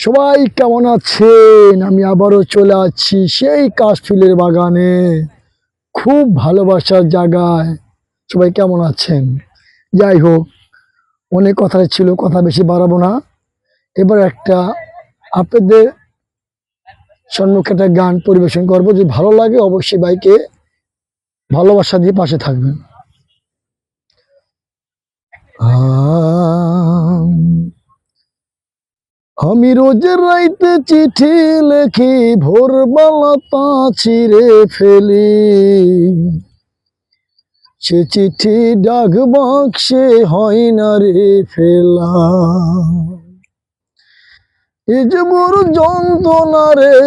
সবাই কেমন আছেন? আমি আবারও চলে আসছি সেই কাশফুলের বাগানে। খুব ভালোবাসার জায়গায়। সবাই কেমন আছেন? যাই হোক অনেক কথা ছিল কথা বেশি বাড়াবো না। এবার একটা আপনাদের সম্মুখে একটা গান পরিবেশন করব। যদি ভালো লাগে অবশ্যই বাইকে ভালোবাসা দিয়ে পাশে থাকবেন। আম, আমি রোজ রাইতে চিঠি লেখি, ভোরবেলা তা ছিঁড়ে ফেলি। সে চিঠি ডাক বাক্সে হয় না রে ফেলা। এ যে বড় যন্ত্রণা রে,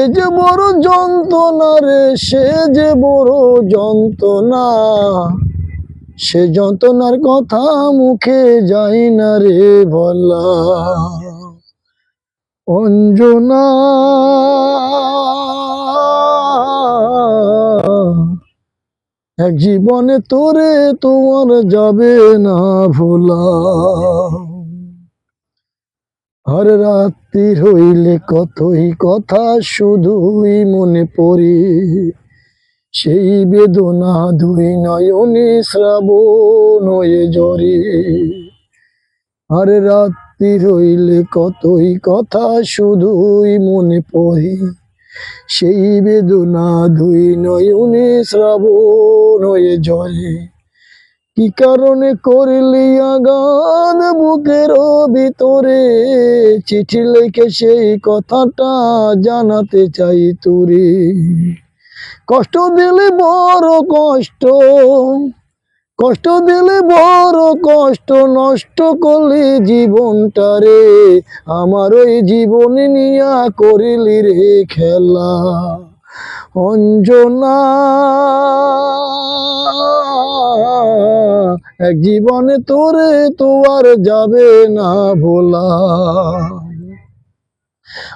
এ যে বড় যন্ত্রণা রে, সে যে বড় যন্ত্রণা। সে যন্ত্রণার কথা মুখে যায় না রে বলা অঞ্জনা। এক জীবনে তোরে তোমার যাবে না ভোলা। আর রাত্রি হইলে কতই কথা শুধুই মনে পড়ে। সেই বেদনা দুই নয়নে শ্রাবণ হয়ে জরে আর রাত্রি রইলে কতই কথা শুধুই মনে পড়ে। সেই বেদনা দুই নয়নে শ্রাবণ হয়ে জরে কি কারণে করলি আগান বুকের ভিতরে? চিঠি লেখে সেই কথাটা জানাতে চাই তোরে। কষ্ট দিলে বড় কষ্ট কষ্ট দিলে বড় কষ্ট, নষ্ট করলি জীবনটারে আমার ওই জীবন নিয়া করিলি রে খেলা। অঞ্জনা, এক জীবনে তোরে তো আর যাবে না ভোলা।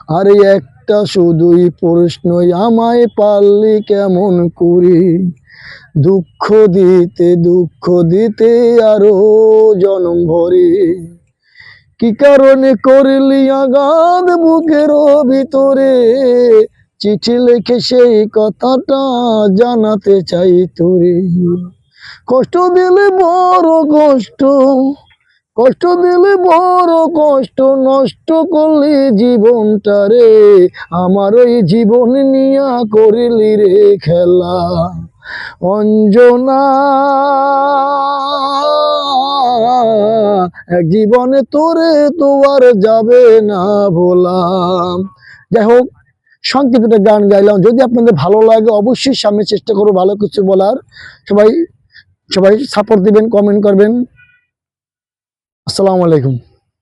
আর একটা শুধুই প্রশ্ন আমায় পারলি কেমন করি? দুঃখ দিতে দুঃখ দিতে আরও জনম ভরে। কি কারণে করলি আগাদ বুকের ভিতরে? চিঠি লিখে সেই কথাটা জানাতে চাই তোরে। কষ্ট দিলে বড় কষ্ট কষ্ট দিলে বড় কষ্ট, নষ্ট করলি জীবনটা রে। আমার ওই জীবন নিয়া করিলি রে খেলা। অঞ্জনা, এক জীবনে তোরে তো আর যাবে না ভোলাম যাই হোক, সংক্ষিপ্ত গান গাইলাম। যদি আপনাদের ভালো লাগে, অবশ্যই সামনে চেষ্টা করব ভালো কিছু বলার। সবাই সবাই সাপোর্ট দিবেন কমেন্ট করবেন। আসসালামু আলাইকুম